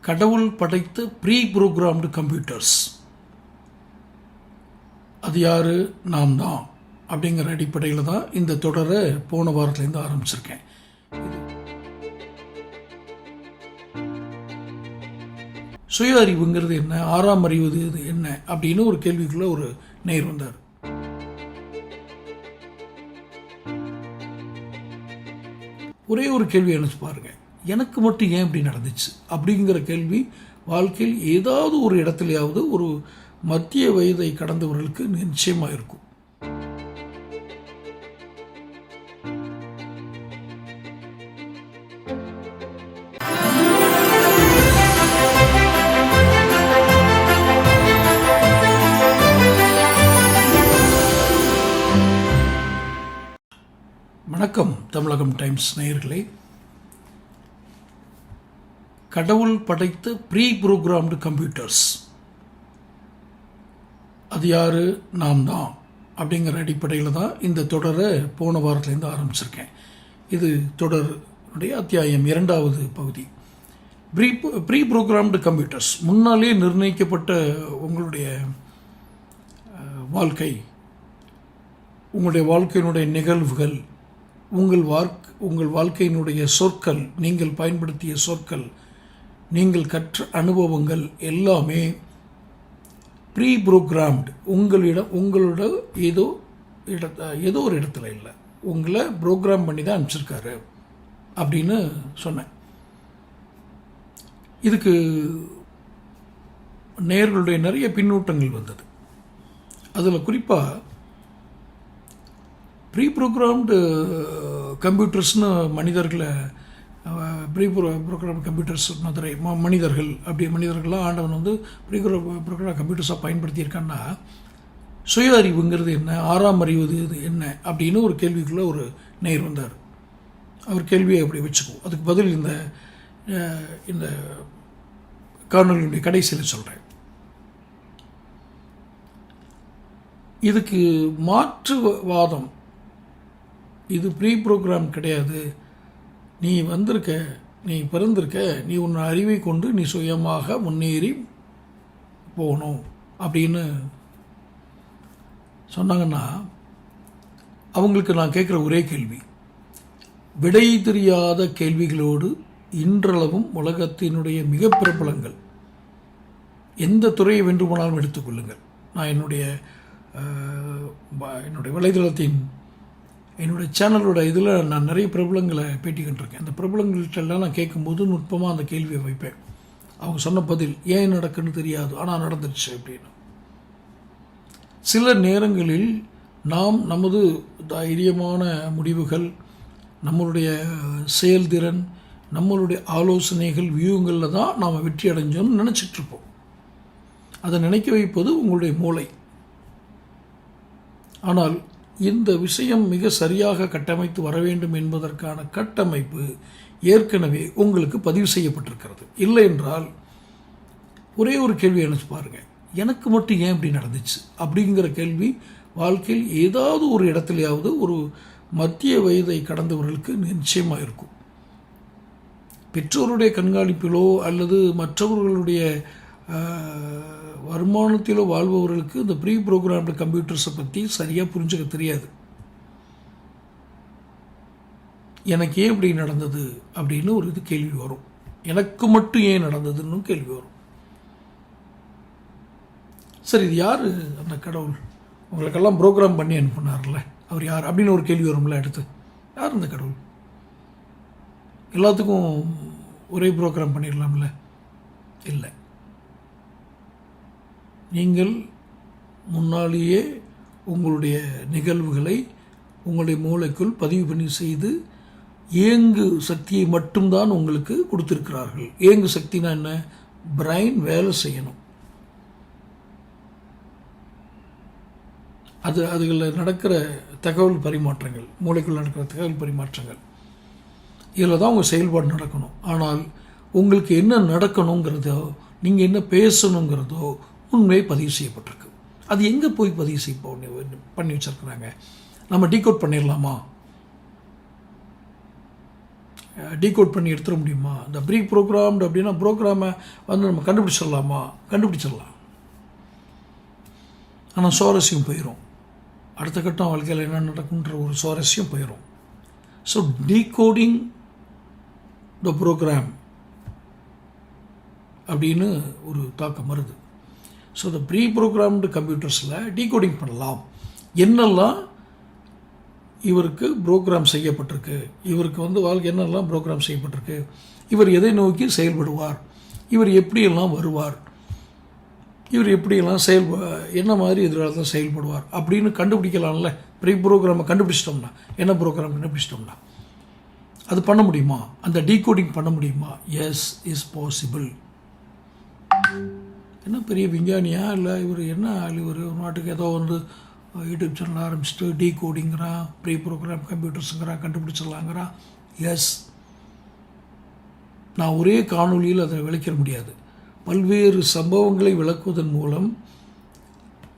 கடவுள் படைத்த pre programmed computers. அது யார்? நாம் தான். அப்படிங்கிற அடிப்படையில் தான் இந்த தொடரை போன வாரத்துலேருந்து ஆரம்பிச்சிருக்கேன். சுய அறிவுங்கிறது என்ன? ஆறாம் அறிவது இது என்ன? அப்படின்னு ஒரு கேள்விக்குள்ள ஒரு நேர் வந்தார். ஒரே ஒரு கேள்வி நினைச்சு பாருங்கள் எனக்கு மட்டும் ஏன் இப்படி நடந்துச்சு? அப்படிங்கிற கேள்வி வாழ்க்கையில் ஏதாவது ஒரு இடத்துலையாவது ஒரு மத்திய வயதை கடந்தவர்களுக்கு நிச்சயமாக இருக்கும். வணக்கம் தமிழகம் டைம்ஸ் நேயர்களே. கடவுள் படைத்த ப்ரீ ப்ரோக்ராம்டு கம்ப்யூட்டர்ஸ். அது யார்? நாம் தான். அப்படிங்கிற அடிப்படையில் தான் இந்த தொடரை போன வாரத்துலேருந்து ஆரம்பிச்சிருக்கேன். இது தொடருடைய அத்தியாயம் இரண்டாவது பகுதி. Pre pre programmed computers. முன்னாலே நிர்ணயிக்கப்பட்ட உங்களுடைய வாழ்க்கை உங்களுடைய வாழ்க்கையினுடைய நிகழ்வுகள் உங்கள் வார்க் உங்கள் வாழ்க்கையினுடைய சொற்கள் நீங்கள் பயன்படுத்திய சொற்கள் நீங்கள் கற்ற அனுபவங்கள் எல்லாமே ப்ரீ ப்ரோக்ராம்டு உங்களிடம் உங்களோட ஏதோ இடத்த ஏதோ ஒரு இடத்துல இல்லை. உங்களை ப்ரோக்ராம் பண்ணி தான் அனுப்பிச்சிருக்காரு அப்படின்னு சொன்னேன். இதுக்கு நேர்களுடைய நிறைய பின்னூட்டங்கள் வந்தது. அதில் குறிப்பாக ப்ரீ ப்ரோக்ராம்டு கம்ப்யூட்டர்ஸ்னு மனிதர்களை ப்ரீ ப்ரோ ப்ரோக்ராம் கம்ப்யூட்டர்ஸ் மதுரை ம மனிதர்கள் அப்படி மனிதர்களாக ஆண்டவன் வந்து ப்ரீ ப்ரோக்ராம் கம்ப்யூட்டர்ஸாக பயன்படுத்தியிருக்கான்னா சுய அறிவுங்கிறது என்ன? ஆறாம் அறிவது இது என்ன? அப்படின்னு ஒரு கேள்விக்குள்ளே ஒரு நேர் வந்தார். அவர் கேள்வியை அப்படி வச்சுக்குவோம். அதுக்கு பதில் இந்த இந்த காணொலியுடைய கடைசியில் சொல்கிறேன் இதுக்கு மாற்று வாதம். இது ப்ரீ ப்ரோக்ராம் கிடையாது. நீ வந்திருக்க நீ பிறந்திருக்க நீ உன் அறிவை கொண்டு நீ சுயமாக முன்னேறி போகணும் அப்படின்னு சொன்னாங்கன்னா அவங்களுக்கு நான் கேட்குற ஒரே கேள்வி. விடை தெரியாத கேள்விகளோடு இன்றளவும் உலகத்தினுடைய மிக பிரபலங்கள் எந்த துறையை வேண்டுமானாலும் எடுத்துக்கொள்ளுங்கள் நான் என்னுடைய என்னுடைய வலைதளத்தின் என்னுடைய சேனலோட இதில் நான் நிறைய பிரபலங்களை பேட்டிக்கிட்டுருக்கேன் அந்த பிரபலங்கள்ட்ட எல்லாம் நான் கேட்கும்போது நுட்பமாக அந்த கேள்வியை வைப்பேன். அவங்க சொன்ன பதில் ஏன் நடக்குன்னு தெரியாது? ஆனால் நடந்துருச்சு அப்படின்னு. சில நேரங்களில் நாம் நமது தைரியமான முடிவுகள் நம்மளுடைய செயல்திறன் நம்மளுடைய ஆலோசனைகள் வியூகங்களில் தான் நாம் வெற்றி அடைஞ்சோம்னு நினச்சிட்ருப்போம். அதை நினைக்க வைப்பது உங்களுடைய மூளை. ஆனால் இந்த விஷயம் மிக சரியாக கட்டமைத்து வர வேண்டும் என்பதற்கான கட்டமைப்பு ஏற்கனவே உங்களுக்கு பதிவு செய்யப்பட்டிருக்கிறது. இல்லை என்றால் ஒரே ஒரு கேள்வி நினைச்சு பாருங்கள் எனக்கு மட்டும் ஏன் இப்படி நடந்துச்சு? அப்படிங்கிற கேள்வி வாழ்க்கையில் ஏதாவது ஒரு இடத்துலையாவது ஒரு மத்திய வயதை கடந்தவர்களுக்கு நிச்சயமாக இருக்கும். பெற்றோருடைய கண்காணிப்பிலோ அல்லது மற்றவர்களுடைய வருமானத்தில் வாழ்பவர்களுக்கு இந்த ப்ரீ ப்ரோக்ராம்டு கம்ப்யூட்டர்ஸை பற்றி சரியாக புரிஞ்சுக்க தெரியாது. எனக்கு ஏன் இப்படி நடந்தது அப்படின்னு ஒரு இது கேள்வி வரும். எனக்கு மட்டும் ஏன் நடந்ததுன்னு கேள்வி வரும். சரி இது யார் அந்த கடவுள்? உங்களுக்கெல்லாம் ப்ரோக்ராம் பண்ணி அனுப்புனார்ல. அவர் யார்? அப்படின்னு ஒரு கேள்வி வரும்ல அடுத்து. யார் இந்த கடவுள்? எல்லாத்துக்கும் ஒரே ப்ரோக்ராம் பண்ணிடலாம்ல? இல்லை. நீங்கள் முன்னாலேயே உங்களுடைய நிகழ்வுகளை உங்களுடைய மூளைக்குள் பதிவு பண்ணி செய்து ஏங்கு சக்தியை மட்டும்தான் உங்களுக்கு கொடுத்துருக்கிறார்கள். ஏங்கு சக்தினா என்ன? பிரைன் வேலை செய்யணும். அது அதுகளில் நடக்கிற தகவல் பரிமாற்றங்கள் மூளைக்குள் நடக்கிற தகவல் பரிமாற்றங்கள். இதில் தான் உங்கள் செயல்பாடு நடக்கணும். ஆனால் உங்களுக்கு என்ன நடக்கணுங்கிறதோ நீங்கள் என்ன பேசணுங்கிறதோ உண்மையை பதிவு செய்யப்பட்டிருக்கு. அது எங்கே போய் பதிவு செய்ய பண்ணி பண்ணி வச்சிருக்கிறாங்க? நம்ம டீகோட் பண்ணிடலாமா டீகோட் பண்ணி எடுத்துட முடியுமா? இந்த ப்ரீ ப்ரோக்ராம்டு அப்படின்னா ப்ரோக்ராமை வந்து நம்ம கண்டுபிடிச்சிடலாமா கண்டுபிடிச்சிடலாம் ஆனால் சுவாரஸ்யம் போயிடும் அடுத்த கட்டம் வாழ்க்கையில் என்ன நடக்குன்ற ஒரு சுவாரஸ்யம் போயிடும் ஸோ டீகோடிங் த ப்ரோக்ராம் அப்படின்னு ஒரு தாக்கம் வருது. ஸோ இந்த ப்ரீ ப்ரோக்ராம்டு கம்ப்யூட்டர்ஸில் டீகோடிங் பண்ணலாம். என்னெல்லாம் இவருக்கு ப்ரோக்ராம் செய்யப்பட்டிருக்கு? இவருக்கு வந்து வாழ்க்கை என்னெல்லாம் ப்ரோக்ராம் செய்யப்பட்டிருக்கு? இவர் எதை நோக்கி செயல்படுவார்? இவர் எப்படியெல்லாம் வருவார்? இவர் எப்படியெல்லாம் செயல் என்ன மாதிரி எதிர்காலத்தில் செயல்படுவார்? அப்படின்னு கண்டுபிடிக்கலாம்ல. ப்ரீ ப்ரோக்ராமை கண்டுபிடிச்சிட்டோம்னா என்ன ப்ரோக்ராம் கண்டுபிடிச்சிட்டோம்னா? அது பண்ண முடியுமா? அந்த டீகோடிங் பண்ண முடியுமா? எஸ் இஸ் பாசிபிள் என்ன பெரிய விஞ்ஞானியா? இல்லை இவர் என்ன ஆள் இவர்? நாட்டுக்கு ஏதோ வந்து யூடியூப் சேனல் ஆரம்பிச்சுட்டு டீ கோடிங்கிறான் ப்ரீ ப்ரோக்ராம் கம்ப்யூட்டர்ஸுங்கிறான் கண்டுபிடிச்சிடலாங்கிறான் எஸ் நான் ஒரே காணொளியில் அதை விளக்கிட முடியாது. பல்வேறு சம்பவங்களை விளக்குவதன் மூலம்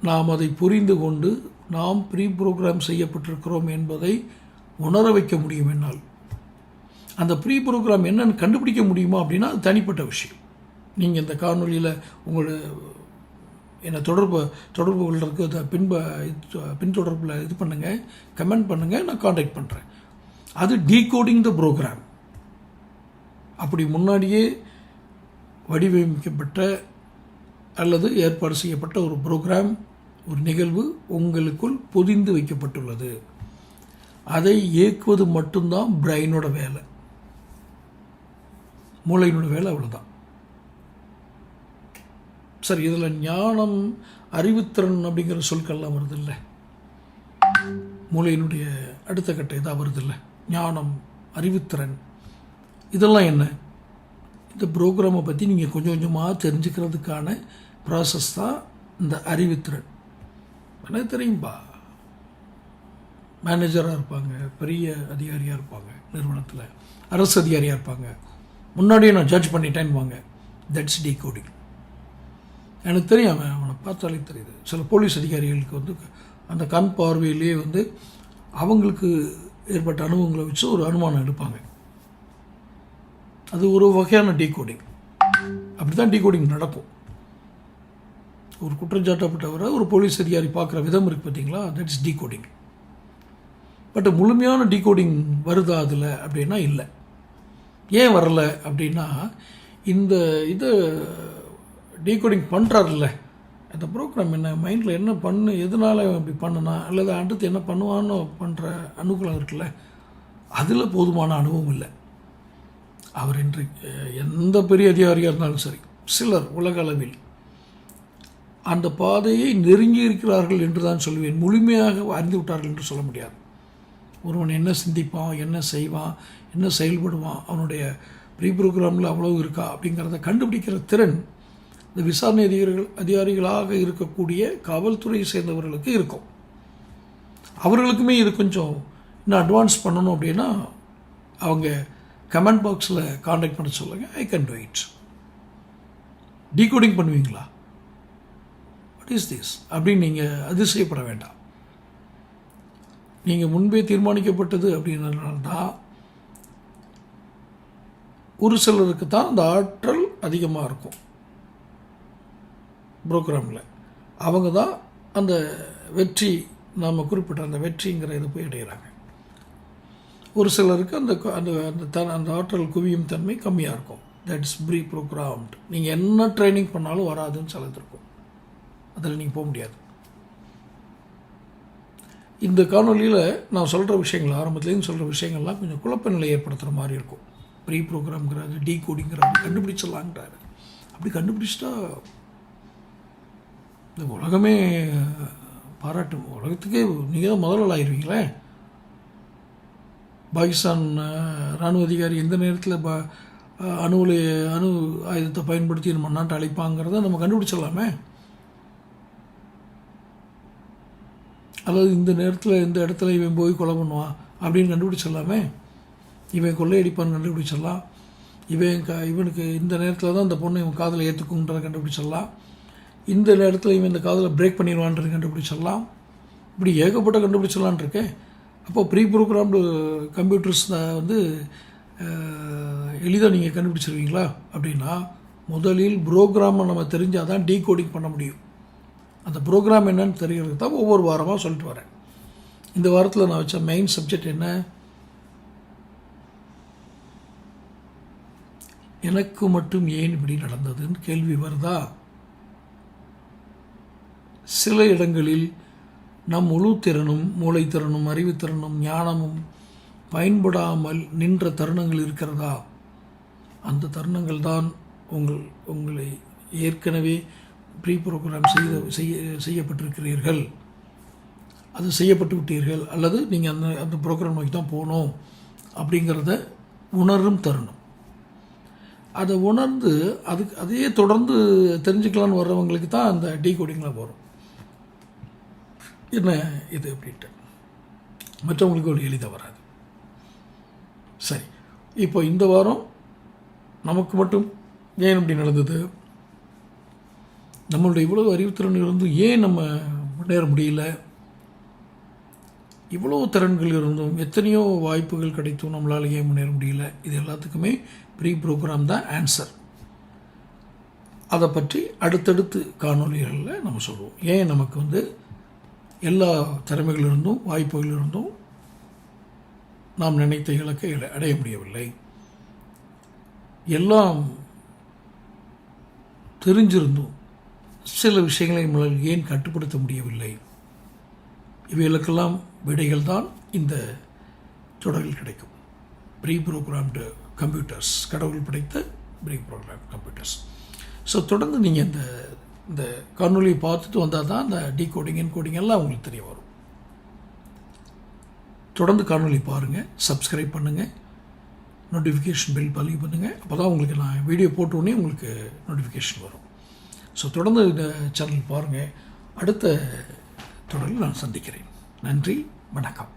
நாம் அதை புரிந்து கொண்டு நாம் ப்ரீ ப்ரோக்ராம் செய்யப்பட்டிருக்கிறோம் என்பதை உணர வைக்க முடியும் என்னால். அந்த ப்ரீ ப்ரோக்ராம் என்னன்னு கண்டுபிடிக்க முடியுமா அப்படின்னா அது தனிப்பட்ட விஷயம். நீங்கள் இந்த காணொலியில் உங்களோட என்னை தொடர்பு தொடர்பு கொள்றதுக்கு அதை பின்ப பின்தொடர்பில் இது பண்ணுங்கள் கமெண்ட் பண்ணுங்கள் நான் காண்டாக்ட் பண்ணுறேன் அது டீகோடிங் த ப்ரோக்ராம் அப்படி முன்னாடியே வடிவமைக்கப்பட்ட அல்லது ஏற்பாடு செய்யப்பட்ட ஒரு ப்ரோக்ராம் ஒரு நிகழ்வு உங்களுக்குள் பொதிந்து வைக்கப்பட்டுள்ளது. அதை இயக்குவது மட்டும்தான் பிரெயினோட வேலை. மூளையினோட வேலை அவ்வளோதான் சரி இதில் ஞானம் அறிவுத்திறன் அப்படிங்கிற சொற்கள்லாம் வருது இல்லை மூளையினுடைய அடுத்த கட்ட இதாக வருது இல்லை ஞானம் அறிவுத்திறன். இதெல்லாம் என்ன? இந்த ப்ரோக்ராமை பற்றி நீங்கள் கொஞ்சம் கொஞ்சமாக தெரிஞ்சுக்கிறதுக்கான ப்ராசஸ் தான் இந்த அறிவுத்திறன். எனக்கு தெரியும்பா? மேனேஜராக இருப்பாங்க பெரிய அதிகாரியாக இருப்பாங்க நிறுவனத்தில். அரசு அதிகாரியாக இருப்பாங்க. முன்னாடியே நான் ஜட்ஜ் பண்ணிட்டேன்னு வாங்க தட்ஸ் டீ கோடிங் எனக்கு தெரியும் அவன் அவனை பார்த்தாலே தெரியுது. சில போலீஸ் அதிகாரிகளுக்கு வந்து அந்த கண் பார்வையிலேயே வந்து அவங்களுக்கு ஏற்பட்ட அனுபவங்களை வச்சு ஒரு அனுமானம் எடுப்பாங்க. அது ஒரு வகையான டீகோடிங் அப்படி தான் டீகோடிங் நடக்கும். ஒரு குற்றஞ்சாட்டப்பட்டவரை ஒரு போலீஸ் அதிகாரி பார்க்குற விதம் இருக்குது பார்த்தீங்களா? தட் இஸ் டீகோடிங் பட் முழுமையான டீகோடிங் வருதா அதில் அப்படின்னா இல்லை. ஏன் வரல அப்படின்னா இந்த இது டீகோடிங் பண்ணுறாருல்ல அந்த ப்ரோக்ராம் என்ன மைண்டில் என்ன பண்ணு எதனால் இப்படி பண்ணுனா அல்லது அடுத்து என்ன பண்ணுவான்னு பண்ணுற அனுகூலம் இருக்குல்ல அதில் போதுமான அனுபவம் இல்லை. அவர் இன்று எந்த பெரிய அதிகாரியாக இருந்தாலும் சரி சிலர் உலக அளவில் அந்த பாதையை நெருங்கி இருக்கிறார்கள் என்று தான் சொல்லுவேன் முழுமையாக அறிந்து விட்டார்கள் என்று சொல்ல முடியாது. ஒருவன் என்ன சிந்திப்பான் என்ன செய்வான் என்ன செயல்படுவான் அவனுடைய ப்ரீ ப்ரோக்ராமில் அவ்வளவு இருக்கா அப்படிங்கிறத கண்டுபிடிக்கிற திறன் இந்த விசாரணை அதிகாரிகள் அதிகாரிகளாக இருக்கக்கூடிய காவல்துறையை சேர்ந்தவர்களுக்கு இருக்கும். அவர்களுக்குமே இது கொஞ்சம் இன்னும் அட்வான்ஸ் பண்ணணும் அப்படின்னா அவங்க கமெண்ட் பாக்ஸில் காண்டாக்ட் பண்ண சொல்லுங்கள் I can do it decoding பண்ணுவீங்களா? வாட் இஸ் திஸ் அப்படின்னு நீங்கள் அதிசயப்பட வேண்டாம். நீங்கள் முன்பே தீர்மானிக்கப்பட்டது அப்படின்னா ஒரு சிலருக்கு தான் அந்த ஆற்றல் அதிகமாக இருக்கும். ப்ரோக்ராமில். அவங்க தான் அந்த வெற்றி நாம் குறிப்பிட்ட அந்த வெற்றிங்கிற இது போய் அடைகிறாங்க ஒரு சிலருக்கு அந்த அந்த அந்த த அந்த ஆற்றல் குவியும் தன்மை கம்மியாக இருக்கும். தட்ஸ் ப்ரீ ப்ரோக்ராம்டு நீங்கள் என்ன ட்ரைனிங் பண்ணாலும் வராதுன்னு சிலது அதில் நீங்கள் போக முடியாது. இந்த காணொலியில் நான் சொல்கிற விஷயங்கள் ஆரம்பத்துலேருந்து சொல்கிற விஷயங்கள்லாம் கொஞ்சம் குழப்ப நிலை ஏற்படுத்துகிற மாதிரி இருக்கும். ப்ரீ ப்ரோக்ராம்ங்கிறாரு டீ கோடிங்கிறாரு கண்டுபிடிச்சிடலாங்கிறாரு அப்படி கண்டுபிடிச்சிட்டா இந்த உலகமே பாராட்டும் உலகத்துக்கே நீங்கள் தான் முதல் ஆயிருவீங்களே? பாகிஸ்தான் இராணுவ ராணுவ அதிகாரி எந்த நேரத்தில் ப அணு அணுவில் அணு ஆயுதத்தை பயன்படுத்தி நம்ம நாட்டை அழைப்பாங்கிறத நம்ம கண்டுபிடிச்சிடலாமே? அதாவது இந்த நேரத்தில் இந்த இடத்துல இவன் போய் கொலை பண்ணுவான் அப்படின்னு கண்டுபிடிச்சிடலாமே? இவன் கொள்ளையடிப்பான்னு கண்டுபிடிச்சிடலாம். இவன் க இவனுக்கு இந்த நேரத்தில் தான் இந்த பொண்ணை இவன் காதில் ஏற்றுக்குன்றதை கண்டுபிடிச்சிடலாம். இந்த நேரத்தில் இவன் இந்த காதில் பிரேக் பண்ணிடுவான்றது கண்டுபிடிச்சிடலாம். இப்படி ஏகப்பட்ட கண்டுபிடிச்சிடலான் இருக்கேன். அப்போ ப்ரீ ப்ரோக்ராம்டு கம்ப்யூட்டர்ஸ் வந்து எளிதாக நீங்கள் கண்டுபிடிச்சிருவீங்களா? அப்படின்னா முதலில் ப்ரோக்ராமை நம்ம தெரிஞ்சால் தான் டீ கோடிங் பண்ண முடியும். அந்த ப்ரோக்ராம் என்னன்னு தெரிகிறது தான் ஒவ்வொரு வாரமாக சொல்லிட்டு வரேன். இந்த வாரத்தில் நான் வச்ச மெயின் சப்ஜெக்ட் என்ன? எனக்கு மட்டும் ஏன் இப்படி நடந்ததுன்னு கேள்வி வருதா? சில இடங்களில் நம் முழு திறனும் மூளைத்திறனும் அறிவுத்திறனும் ஞானமும் பயன்படாமல் நின்ற தருணங்கள் இருக்கிறதா? அந்த தருணங்கள் தான் உங்கள் உங்களை ஏற்கனவே ப்ரீ ப்ரோக்ராம் செய்த செய்ய செய்யப்பட்டிருக்கிறீர்கள். அது செய்யப்பட்டு விட்டீர்கள் அல்லது நீங்கள் அந்த அந்த ப்ரோக்ராம் நோக்கி தான் போகணும் அப்படிங்கிறத உணரும் தருணம். அதை உணர்ந்து அதுக்கு அதையே தொடர்ந்து தெரிஞ்சுக்கலான்னு வர்றவங்களுக்கு தான் அந்த டீ கோடிங்கில் வரும். என்ன இது அப்படின்ட்டு. மற்றவங்களுக்கு ஒரு எளிதாக வராது. சரி. இப்போ இந்த வாரம் நமக்கு மட்டும் ஏன் இப்படி நடந்தது? நம்மளுடைய இவ்வளோ அறிவுத்திறன் இருந்தும் ஏன் நம்ம முன்னேற முடியல? இவ்வளோ திறன்கள் இருந்தும் எத்தனையோ வாய்ப்புகள் கிடைத்தும் நம்மளால் ஏன் முன்னேற முடியல? இது எல்லாத்துக்குமே ப்ரீ ப்ரோக்ராம் தான் ஆன்சர் அதை பற்றி அடுத்தடுத்து காணொலிகளில் நம்ம சொல்லுவோம் ஏன் நமக்கு வந்து எல்லா திறமைகளிலிருந்தும் வாய்ப்புகளிலிருந்தும் நாம் நினைத்த இலக்கை அடைய முடியவில்லை. எல்லாம் தெரிஞ்சிருந்தும் சில விஷயங்களை நம்மளால் ஏன் கட்டுப்படுத்த முடியவில்லை? இவைகளுக்கெல்லாம் விடைகள் தான் இந்த தொடரில் கிடைக்கும். ப்ரீ ப்ரோக்ராம்டு கம்ப்யூட்டர்ஸ் கடவுள் படைத்த ப்ரீ ப்ரோக்ராம் கம்ப்யூட்டர்ஸ் ஸோ தொடர்ந்து நீங்கள் இந்த இந்த காணொலியை பார்த்துட்டு வந்தால் தான் இந்த இன் என்கோடிங் எல்லாம் உங்களுக்கு தெரிய வரும். தொடர்ந்து காணொளி பாருங்கள் சப்ஸ்கிரைப் பண்ணுங்கள் நோட்டிஃபிகேஷன் பில் பதிவு பண்ணுங்கள் அப்போ தான் உங்களுக்கு நான் வீடியோ போட்டோடனே உங்களுக்கு நோட்டிஃபிகேஷன் வரும். ஸோ தொடர்ந்து இந்த சேனல் பாருங்கள் அடுத்த தொடரில் நான் சந்திக்கிறேன். நன்றி வணக்கம்.